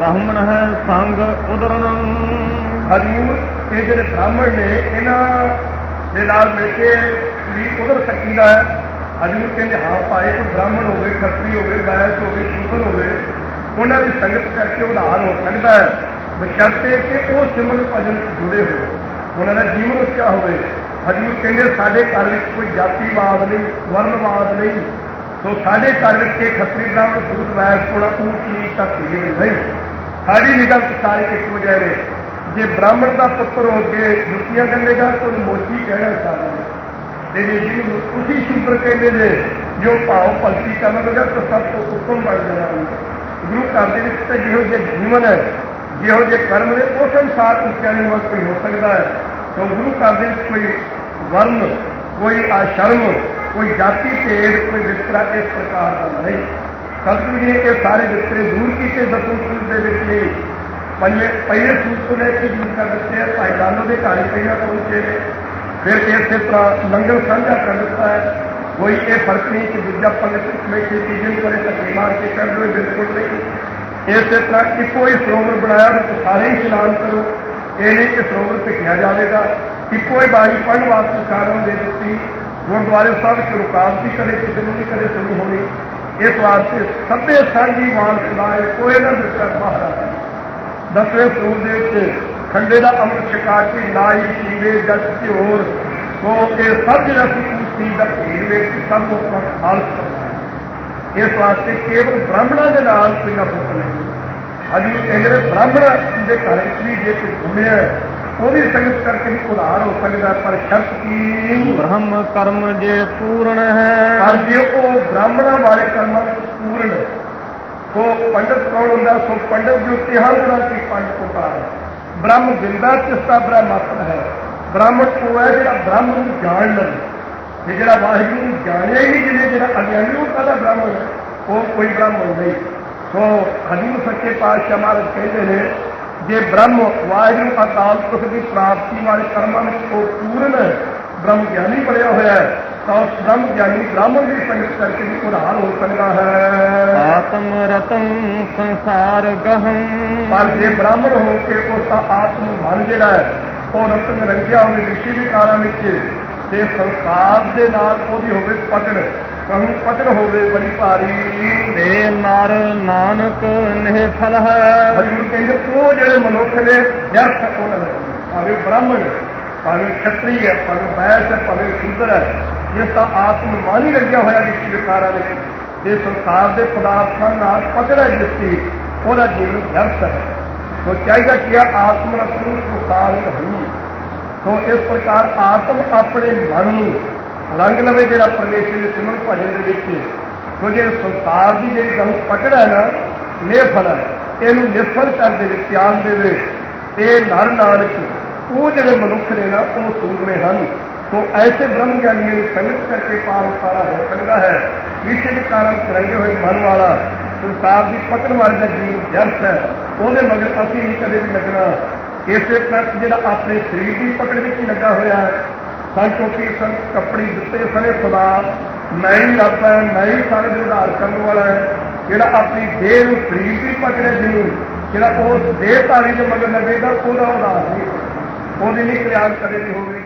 ਬ੍ਰਾਹਮਣ ਹੈ ਸੰਗ ਉਦਰਨ। ਹਜੂਰ ਇਹ ਜਿਹੜੇ ਬ੍ਰਾਹਮਣ ਨੇ, ਇਹਨਾਂ ਦੇ ਨਾਲ ਮਿਲ ਕੇ ਵੀ ਉਧਰ ਸਕੀਦਾ ਹੈ। ਹਜੂਰ ਕਹਿੰਦੇ, ਹਾਂ ਭਾਏ ਕੋਈ ਬ੍ਰਾਹਮਣ ਹੋਵੇ ਖੱਤਰੀ ਹੋਵੇ ਗਾਇਕ ਹੋਵੇ ਸ਼ੂਦਰ ਹੋਵੇ ਉਹਨਾਂ ਦੀ ਸੰਗਤ ਕਰਕੇ ਉਧਾਰ ਹੋ ਸਕਦਾ ਹੈ। ਬਸ਼ਰਤੇ ਕਿ ਉਹ ਸਿਮਰਨ ਭਜਨ ਜੁੜੇ ਹੋਏ। ਉਹਨਾਂ ਦਾ ਜੀਵਨ ਉੱਚਾ ਹੋਵੇ। ਹਜੂਰ ਕਹਿੰਦੇ, ਸਾਡੇ ਘਰ ਵਿੱਚ ਕੋਈ ਜਾਤੀਵਾਦ ਨਹੀਂ ਵਰਨਵਾਦ ਨਹੀਂ। ਸੋ ਸਾਡੇ ਘਰ ਵਿੱਚ ਇਹ ਖੱਤਰੀ ਬ੍ਰਾਹਮਣ ਸੂਤ ਵੈਸ ਕੋਲਾ ਊਚ ਨੀਚ ਤੱਕ ਨਹੀਂ। ਸਾਡੀ ਨਿਗਾਹ ਚ ਸਾਰੇ ਇੱਕੋ ਜਿਹੇ ਨੇ। ਜੇ ਬ੍ਰਾਹਮਣ ਦਾ ਪੁੱਤਰ ਹੋ ਕੇ ਜੁੱਤੀਆਂ ਕੰਨੇਗਾ ਤਾਂ ਉਹਨੂੰ ਮੋਚੀ ਕਹਿਣਾ ਸਾਰਾ ਤੇ ਜੇ ਜਿਹਨੂੰ ਤੁਸੀਂ ਸ਼ੂਦਰ ਕਹਿੰਦੇ ਨੇ, ਜੋ ਭਾਵ ਭਗਤੀ ਕਰਨ ਲੱਗਾ ਤਾਂ ਸਭ ਤੋਂ ਉੱਤਮ ਬਣ ਜਾਣਾ ਗੁਰੂ ਘਰ ਦੇ ਵਿੱਚ ਤਾਂ ਜਿਹੋ ਜਿਹੇ ਜੀਵਨ ਹੈ, ਜਿਹੋ ਜਿਹੇ ਕਰਮ ਨੇ ਉਸ ਅਨੁਸਾਰ ਉੱਚਾ ਨਿਵਾਸ ਕੋਈ ਹੋ ਸਕਦਾ ਹੈ। ਤਾਂ ਗੁਰੂ ਘਰ ਦੇ ਵਿੱਚ ਕੋਈ ਵਰਨ ਕੋਈ ਆਸ਼ਰਮ, ਕੋਈ ਜਾਤੀ ਭੇਦ, ਕੋਈ ਵਿਤਕਰਾ ਇਸ ਪ੍ਰਕਾਰ ਦਾ ਨਹੀਂ। ਸਤਿਗੁਰੂ ਜੀ ਨੇ ਇਹ ਸਾਰੇ ਵਿਤਕਰੇ ਦੂਰ ਕੀਤੇ ਦਸੂਂ ਸੂਤ ਦੇ ਵਿੱਚ ਪਹਿਲੇ ਪਹਿਲੇ ਸੂਤ ਤੋਂ ਲੈ ਕੇ ਦੂਰ ਕਰ ਦਿੱਤੇ ਆ, ਭਾਈ ਲਾਲੋ ਦੇ ਘਰ ਹੀ ਪਹਿਲਾਂ ਪਹੁੰਚੇ ਨੇ। ਫਿਰ ਇਸੇ ਤਰ੍ਹਾਂ ਲੰਗਰ ਸਾਂਝਾ ਕਰ ਦਿੱਤਾ ਹੈ। ਕੋਈ ਇਹ ਫ਼ਰਕ ਨਹੀਂ ਕਿ ਦੂਜਾ ਪੰਗਤ ਕਮੇਟੀ ਤੀਜੇ ਨੂੰ ਕਰੇ ਧੱਕੇ ਮਾਰ ਕੇ ਕਰ ਲਓ ਬਿਲਕੁਲ ਨਹੀਂ। ਇਸੇ ਤਰ੍ਹਾਂ ਇੱਕੋ ਹੀ ਸਰੋਵਰ ਬਣਾਇਆ ਤੇ ਸਾਰੇ ਹੀ ਇਸ਼ਨਾਨ ਕਰੋ। ਇਹ ਨਹੀਂ ਕਿ ਸਰੋਵਰ ਭਿੱਖਿਆ ਜਾਵੇਗਾ। ਇੱਕੋ ਹੀ ਬਾਣੀ ਪੜ੍ਹਨ ਵਾਸਤੇ ਕਾਰਨ ਦੇ ਦਿੱਤੀ। ਗੁਰਦੁਆਰੇ ਸਾਹਿਬ ਚ ਰੁਕਾਵਟ ਹੀ ਕਦੇ ਕਿਸੇ ਨੂੰ, ਨਹੀਂ ਕਦੇ ਸ਼ੁਰੂ ਹੋਣੀ। ਇਸ ਵਾਸਤੇ ਸਭੇ ਸਾਂਝੀ ਵਾਲ ਸਦਾਏ ਕੋਈ ਨਾ ਦਿੱਤਾ ਮਹਾਰਾਜ ਦਸਵੇਂ ਸਰੂਪ ਦੇ ਵਿੱਚ ਖੰਡੇ ਦਾ ਅੰਮ੍ਰਿਤ ਛਕਾ ਕੇ ਨਾਈ ਪੀਵੇ ਜਸ ਹੋਰ ਸੋ ਇਹ ਸਭ ਜਿਹੜਾ ਸੀ ਉਸ ਦਾ ਭੇਦ ਵਿੱਚ ਸਭ ਨੂੰ ਆਪਣਾ ਖਾਲਸ ਕਰਨਾ ਇਸ ਵਾਸਤੇ ਕੇਵਲ ਬ੍ਰਾਹਮਣਾਂ ਦੇ ਨਾਲ ਕੋਈ ਨਾ ਪੁੱਤ ਨਹੀਂ ਅਜੀ ਕਹਿੰਦੇ ਬ੍ਰਾਹਮਣ ਦੇ ਘਰ ਵਿੱਚ ਵੀ ਜੇ ਕੋਈ ਘੁੰਮਿਆ ਉਹਦੀ ਸੰਗਤ ਕਰਕੇ ਵੀ ਉਧਾਰ ਹੋ ਸਕਦਾ ਪਰ ਸ਼ਰਤ ਕੀ? ਬ੍ਰਹਮ ਕਰਮ ਜੇ ਪੂਰਨ ਹੈ। ਪਰ ਜੇ ਉਹ ਬ੍ਰਾਹਮਣਾਂ ਵਾਲੇ ਕਰਮਾਂ ਵਿੱਚ ਪੂਰਨ ਸੋ ਪੰਡਤ ਕੌਣ ਹੁੰਦਾ? ਸੋ ਪੰਡਤ ਜੋ ਤਿਹਾਰ ਗੁਣਾ ਕੀ ਪੰਡ ਪੁਕਾਰ ਬ੍ਰਹਮ ਜਿੰਦਾ ਚਿਸਤਾ ਬ੍ਰਹਮਾਤਮ ਹੈ। ਬ੍ਰਾਹਮਣ ਉਹ ਹੈ ਜਿਹੜਾ ਬ੍ਰਾਹਮਣ ਨੂੰ ਜਾਣ ਲਵੇ। ਤੇ ਜਿਹੜਾ ਵਾਹਿਗੁਰੂ ਨੂੰ ਜਾਣਿਆ ਹੀ ਨਹੀਂ ਜਿਹਨੇ ਜਿਹੜਾ ਅਗਿਆਨੀ ਉਹ ਕਾਹਦਾ ਬ੍ਰਾਹਮਣ? ਉਹ ਕੋਈ ਬ੍ਰਾਹਮਣ ਨਹੀਂ। ਸੋ ਹਜੂਰ ਸੱਚੇ ਪਾਤਸ਼ਾਹ ਮਹਾਰਾਜ ਕਹਿੰਦੇ ਨੇ ਜੇ ਬ੍ਰਹਮ ਵਾਹਿਗੁਰੂ ਅਕਾਲ ਪੁਰਖ ਦੀ ਪ੍ਰਾਪਤੀ ਵਾਲੇ ਕਰਮਾਂ ਵਿੱਚ ਉਹ ਪੂਰਨ ਬ੍ਰਹਮ ਗਿਆਨੀ ਬਣਿਆ ਹੋਇਆ ਹੈ ਤਾਂ ਉਸ ਬ੍ਰਹਮ ਗਿਆਨੀ ਬ੍ਰਾਹਮਣ ਦੀ ਸੰਗਤ ਕਰਕੇ ਵੀ ਉਧਾਰ ਹੋ ਸਕਦਾ ਹੈ। ਆਤਮ ਰਤਨ ਸੰਸਾਰ ਗਹੰ। ਪਰ ਜੇ ਬ੍ਰਾਹਮਣ ਹੋ ਕੇ ਉਸ ਦਾ ਆਤਮ ਮਨ ਜਿਹੜਾ ਹੈ ਉਹ ਰਤਨ ਰੰਗਿਆ ਹੋਵੇ ਰਿਸ਼ੀ ਵਿਕਾਰਾਂ ਵਿੱਚ ਤੇ ਸੰਸਾਰ ਦੇ ਨਾਲ ਉਹਦੀ ਹੋਵੇ ਪਕੜ। ਕਹੂੰ ਪਕੜ ਹੋਵੇ ਬੜੀ ਭਾਰੀ। ਦੇ ਨਰ ਨਾਨਕ ਨਿਹ ਫਲ ਹੈ। ਹਜੂਰ ਕਹਿੰਦੇ ਉਹ ਜਿਹੜੇ ਮਨੁੱਖ ਨੇ ਵਿਅਰਥ ਉਹਨਾਂ ਦਾ ਭਾਵੇਂ ਬ੍ਰਾਹਮਣ ਭਾਵੇਂ ਖੱਤਰੀ ਹੈ ਭਾਵੇਂ ਬੈਸ ਹੈ ਭਾਵੇਂ ਸ਼ੂਦਰ ਹੈ ਜਿਸ ਦਾ ਆਤਮ ਮਨ ਹੀ ਲੱਗਿਆ ਹੋਇਆ ਰਿਸ਼ੀ ਵਿਕਾਰਾਂ ਵਿੱਚ। ਤੇ ਸੰਸਾਰ ਦੇ ਪਦਾਰਥਾਂ ਨਾਲ ਪਕੜ ਹੈ ਜਿਸ ਦੀ ਉਹਦਾ ਜੀਵਨ ਵਿਅਰਥ ਹੈ। ਸੋ ਚਾਹੀਦਾ ਕਿ ਇਹ ਆਤਮ ਰਸੂ ਸੁਸਾਰ ਨਹੀਂ ਸੋ ਇਸ ਪ੍ਰਕਾਰ ਆਤਮ ਆਪਣੇ ਮਨ ਨੂੰ ਰੰਗ ਲਵੇ ਜਿਹੜਾ ਪਰਮੇਸ਼ਰ ਦੇ ਸਿਮਰਨ ਭਜਨ ਦੇ ਵਿੱਚ ਸੋ ਜੇ ਸੰਸਾਰ ਦੀ ਜਿਹੜੀ ਗੱਲ ਪਕੜ ਹੈ ਨਾ ਨਿਰਫਲ ਹੈ, ਇਹਨੂੰ ਨਿਰਫਲ ਕਰ ਦੇ ਵਿੱਚ ਧਿਆਨ ਦੇਵੇ ਤੇ ਨਰ ਨਾਨਕ, ਉਹ ਜਿਹੜੇ ਮਨੁੱਖ ਨੇ ਨਾ, ਉਹ ਸੂਰਮੇ ਹਨ। ਸੋ ਐਸੇ ਬ੍ਰਹਮ ਗਿਆਨੀਆਂ ਨੂੰ ਸੰਗਤ ਕਰਕੇ ਪਾਰ ਉਤਾਰਾ ਹੋ ਸਕਦਾ ਹੈ। ਕਿਸੇ ਦੇ ਕਾਰਨ ਤਰੰਗੇ ਹੋਏ ਮਨ ਵਾਲਾ, ਸੰਸਾਰ ਦੀ ਪਕੜ ਵਾਲੇ ਦਾ ਜੀਵ ਜਰਸ ਹੈ। ਉਹਦੇ ਮਗਰ ਅਸੀਂ ਨਹੀਂ ਕਦੇ ਵੀ ਲੱਗਣਾ। ਇਸੇ ਤਰ੍ਹਾਂ ਜਿਹੜਾ ਆਪਣੇ ਸਰੀਰ ਦੀ ਪਕੜ ਵਿੱਚ ਹੀ ਲੱਗਾ ਹੋਇਆ ਹੈ ਸੰਨ ਕਿਉਂਕਿ ਸੰਨ ਕੱਪੜੇ ਦਿੱਤੇ ਸਨੇ ਖੁਦਾ, ਮੈਂ ਹੀ ਰੱਬ ਹੈ, ਮੈਂ ਹੀ ਸਾਰੇ ਦੇ ਉਧਾਰ ਕਰਨ ਵਾਲਾ ਹੈ। ਜਿਹੜਾ ਆਪਣੀ ਦੇਹ ਨੂੰ ਸਰੀਰ ਦੀ ਪਕੜੇ ਜਿਹਨੂੰ, ਜਿਹੜਾ ਉਸ ਦੇਹ ਧਾਰੀ ਦੇ ਮਗਰ ਲੱਗੇਗਾ ਉਹਦਾ ਉਧਾਰ ਨਹੀਂ। ਉਹਦੀ ਨਹੀਂ ਕਲਿਆਣ ਕਦੇ ਵੀ ਹੋਵੇ।